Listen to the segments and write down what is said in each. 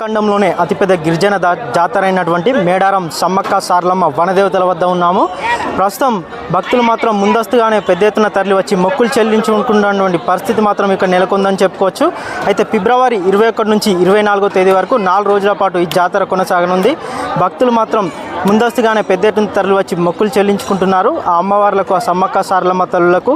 ఖండంలోనే అతిపెద్ద గిరిజన దా జాతర అయినటువంటి మేడారం సమ్మక్క సార్లమ్మ వనదేవతల వద్ద ఉన్నాము. ప్రస్తుతం భక్తులు మాత్రం ముందస్తుగానే పెద్ద ఎత్తున తరలి వచ్చి మొక్కులు చెల్లించుకుంటున్నటువంటి పరిస్థితి మాత్రం ఇక్కడ నెలకొందని చెప్పుకోవచ్చు. అయితే ఫిబ్రవరి ఇరవై ఒకటి నుంచి ఇరవై నాలుగో తేదీ వరకు నాలుగు రోజుల పాటు ఈ జాతర కొనసాగనుంది. భక్తులు మాత్రం ముందస్తుగానే పెద్ద ఎత్తున తరలి వచ్చి మొక్కులు చెల్లించుకుంటున్నారు. ఆ అమ్మవార్లకు ఆ సమ్మక్క సారలమ్మ తల్లులకు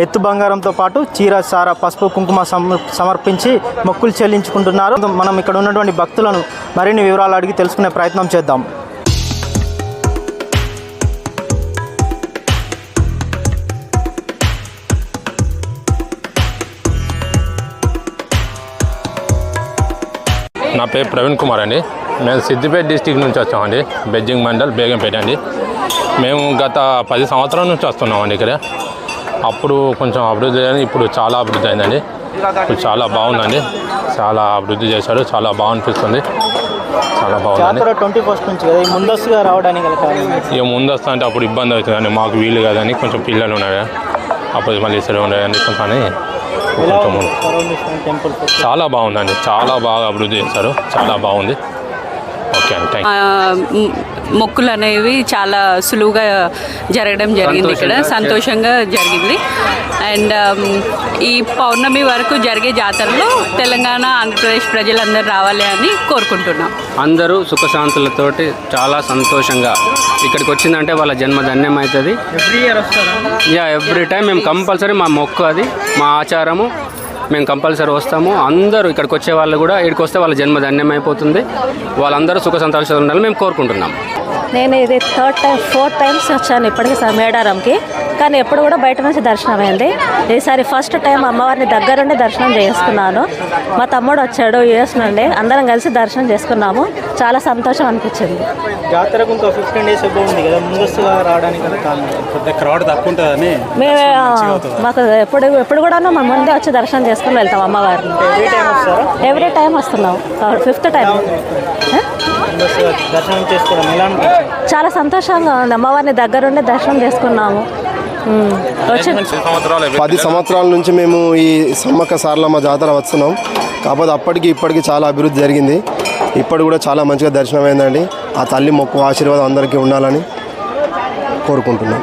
ఎత్తు బంగారంతో పాటు చీర సార పసుపు కుంకుమ సమ- సమర్పించి మొక్కులు చెల్లించుకుంటున్నారు. మనం ఇక్కడ ఉన్నటువంటి భక్తులను మరిన్ని వివరాలు అడిగి తెలుసుకునే ప్రయత్నం చేద్దాం. నా పేరు ప్రవీణ్ కుమార్ అండి. మేము సిద్దిపేట డిస్టిక్ నుంచి వచ్చామండి. బెజ్జింగ్ మండల్ బేగంపేట అండి. మేము గత పది సంవత్సరాల నుంచి వస్తున్నామండి ఇక్కడ. అప్పుడు కొంచెం అభివృద్ధి అయింది. ఇప్పుడు చాలా అభివృద్ధి అయిందండి. ఇప్పుడు చాలా బాగుందండి. చాలా అభివృద్ధి చేశారు. చాలా బాగా అనిపిస్తుంది చాలా జాతర ట్వంటీ ఫస్ట్ నుంచి కదా? ఈ ముందస్తుగా రావడానికి ఇక ముందు వస్తా అంటే అప్పుడు ఇబ్బంది అవుతుందండి. మాకు వీలు కదని కొంచెం పిల్లలు ఉన్నారు అప్పుడు మళ్ళీ సరే ఉన్నాయని కొంచెం కొంచెం చాలా బాగుందండి. చాలా బాగా అభివృద్ధి చేశారు. చాలా బాగుంది ఓకే అండి థ్యాంక్ ఆ, మ్, మొక్కులు అనేవి చాలా సులువుగా జరగడం జరిగింది ఇక్కడ. సంతోషంగా జరిగింది. అండ్ ఈ పౌర్ణమి వరకు జరిగే జాతరలో తెలంగాణ ఆంధ్రప్రదేశ్ ప్రజలందరూ రావాలి అని కోరుకుంటున్నాం. అందరూ సుఖశాంతులతోటి చాలా సంతోషంగా ఇక్కడికి వచ్చిందంటే వాళ్ళ జన్మ ధన్యం అవుతుంది ఎవ్రీ ఇయర్ వస్తారా యా ఎవ్రీ టైం మేము కంపల్సరీ మా మొక్కు అది మా ఆచారము. మేము కంపల్సరీ వస్తాము. అందరూ ఇక్కడికి వచ్చే వాళ్ళు కూడా ఇక్కడికి వస్తే వాళ్ళ జన్మ ధన్యమైపోతుంది. వాళ్ళందరూ సుఖ సంతోషాలు ఉండాలని మేము కోరుకుంటున్నాం. నేను ఇది థర్డ్ టైం ఫోర్త్ టైమ్స్ వచ్చాను ఇప్పటికి స- మేడారంకి. కానీ ఎప్పుడు కూడా బయట నుంచి దర్శనం అయింది. ఈసారి ఫస్ట్ టైం అమ్మవారిని దగ్గరుండి దర్శనం చేసుకున్నాను. మా తమ్ముడు వచ్చాడు యుఎస్ నుండి. అందరం కలిసి దర్శనం చేసుకున్నాము. చాలా సంతోషం అనిపించింది. జాతరకు ఇంకా ఫిఫ్టీన్ డేస్ ఎప్పుడు ఉంది కదా ముందస్తుగా రావడానికి గల కారణం కొద్దిగా క్రౌడ్ తక్కువ ఉంటుందని మేము మాకు ఎప్పుడు ఎప్పుడు కూడా మా ముందే వచ్చి దర్శనం చేసుకుని వెళ్తాం అమ్మవారిని. వస్తున్నాం ఫిఫ్త్ టైం చాలా సంతోషంగా ఉంది అమ్మవారిని దగ్గరుండి దర్శనం చేసుకున్నాము. పది సంవత్సరాల నుంచి మేము ఈ సమ్మక్క సారలమ్మ జాతర వస్తున్నాం. కాకపోతే అప్పటికి ఇప్పటికి చాలా అభివృద్ధి జరిగింది. ఇప్పటి కూడా చాలా మంచిగా దర్శనం అయిందండి ఆ తల్లి మొక్కు ఆశీర్వాదం అందరికీ ఉండాలని కోరుకుంటున్నాం.